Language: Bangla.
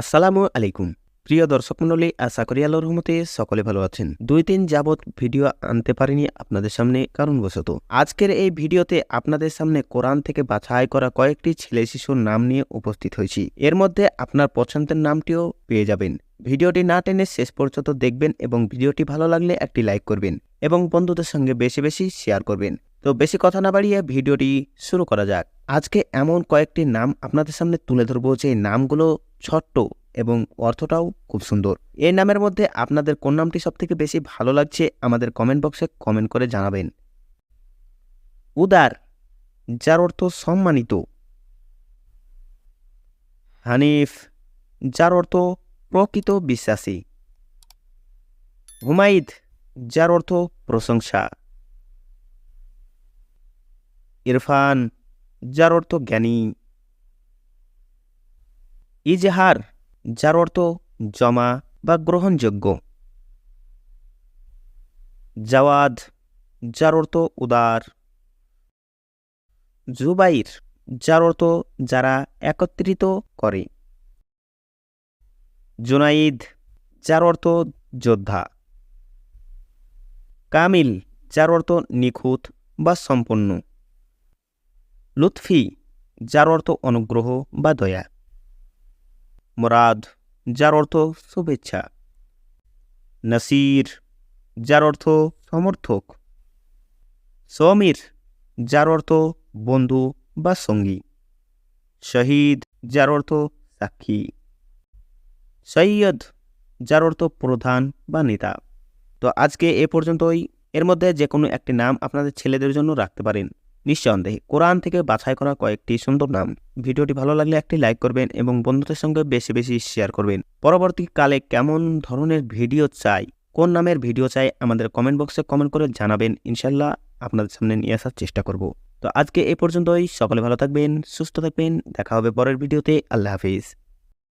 আসসালামু আলাইকুম। প্রিয় দর্শক মণ্ডলী, আশা করি আল্লাহর রহমতে সকলে ভালো আছেন। দুই দিন যাবৎ ভিডিও আনতে পারিনি আপনাদের সামনে কারণবশত। আজকের এই ভিডিওতে আপনাদের সামনে কোরআন থেকে বাছাই করা কয়েকটি ছেলে শিশুর নাম নিয়ে উপস্থিত হয়েছি। এর মধ্যে আপনার পছন্দের নামটিও পেয়ে যাবেন। ভিডিওটি না টেনে শেষ পর্যন্ত দেখবেন এবং ভিডিওটি ভালো লাগলে একটি লাইক করবেন এবং বন্ধুদের সঙ্গে বেশি বেশি শেয়ার করবেন। তো বেশি কথা না বাড়িয়ে ভিডিওটি শুরু করা যাক। আজকে এমন কয়েকটি নাম আপনাদের সামনে তুলে ধরবো যে নামগুলো ছোট্ট এবং অর্থটাও খুব সুন্দর। এই নামের মধ্যে আপনাদের কোন নামটি সবথেকে বেশি ভালো লাগছে আমাদের কমেন্ট বক্সে কমেন্ট করে জানাবেন। উদার, যার অর্থ সম্মানিত। হানিফ, যার অর্থ প্রকৃত বিশ্বাসী। হুমাইদ যার অর্থ প্রশংসা। ইরফান, যার অর্থ জ্ঞানী। ইজহার, যার অর্থ জমা বা গ্রহণযোগ্য। জাওয়াদ, যার অর্থ উদার। জুবাইর, যার অর্থ যারা একত্রিত করে। জুনাইদ, যার অর্থ যোদ্ধা। কামিল, যার অর্থ নিখুঁত বা সম্পন্ন লুৎফি, যার অর্থ অনুগ্রহ বা দয়া। মোরাদ, যার অর্থ শুভেচ্ছা। নাসির, যার অর্থ সমর্থক। সমীর, যার অর্থ বন্ধু বা সঙ্গী। শহীদ, যার অর্থ সাক্ষী। সৈয়দ, যার অর্থ প্রধান বা নেতা। তো আজকে এ পর্যন্তই। এর মধ্যে যে কোনো একটি নাম আপনাদের ছেলেদের জন্য রাখতে পারেন। নিঃসন্দেহে কোরআন থেকে বাছাই করা কয়েকটি সুন্দর নাম। ভিডিওটি ভালো লাগলে একটি লাইক করবেন এবং বন্ধুদের সঙ্গে বেশি বেশি শেয়ার করবেন। পরবর্তীকালে কেমন ধরনের ভিডিও চাই, কোন নামের ভিডিও চাই আমাদের কমেন্ট বক্সে কমেন্ট করে জানাবেন। ইনশাল্লাহ আপনাদের সামনে নিয়ে আসার চেষ্টা করব। তো আজকে এ পর্যন্তই। সকলে ভালো থাকবেন, সুস্থ থাকবেন। দেখা হবে পরের ভিডিওতে। আল্লাহ হাফিজ।